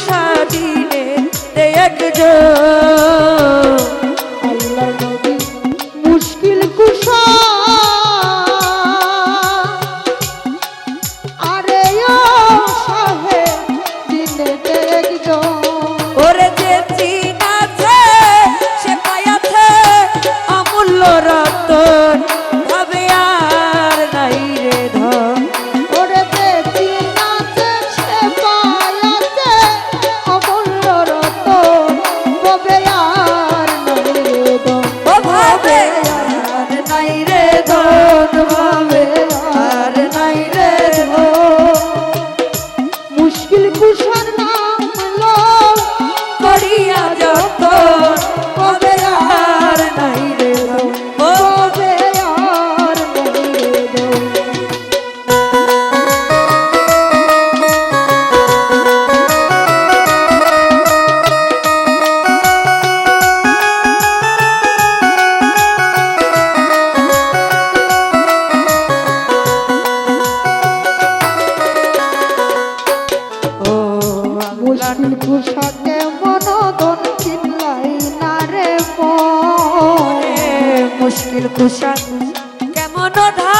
সাদিনে তে একজন মুশকিল কুশা কেমন ঢা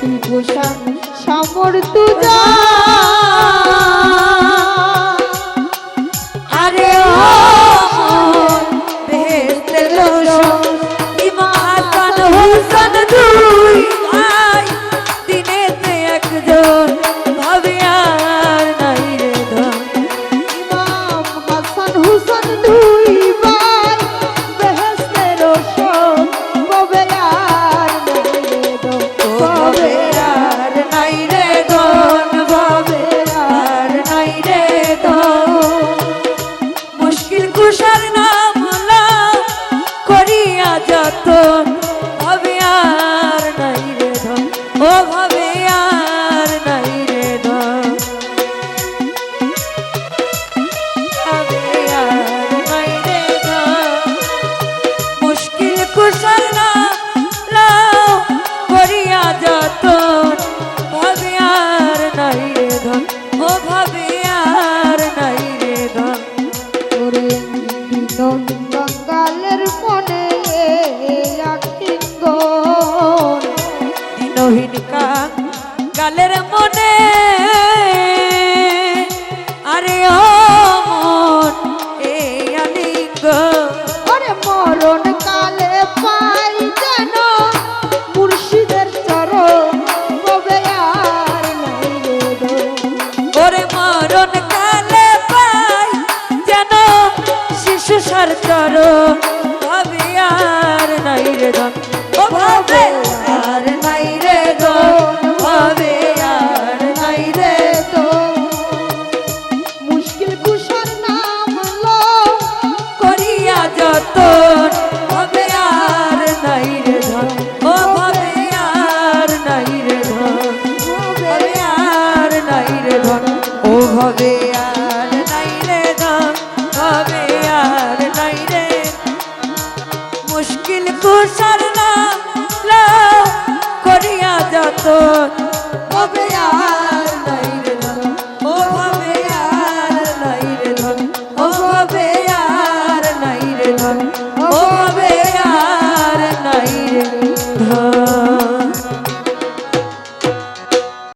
শ্রী তুজা ও ভাবে আর নাই রে মুশকিল কুশল না লাও করিয়া যত। ভাবে আর নাই রে ধন ও ভাবে কালিনকা গালের মনে। আরে ও মন এ আরে মরণ কালে পাই যেন মুর্শিদের চরণ ওরে মরণ কালে পাই যেন শিশু সার চরণ কবে আর নাই রে ভাবে। কিন্তু সারনা করিয়া যাত কবিয়া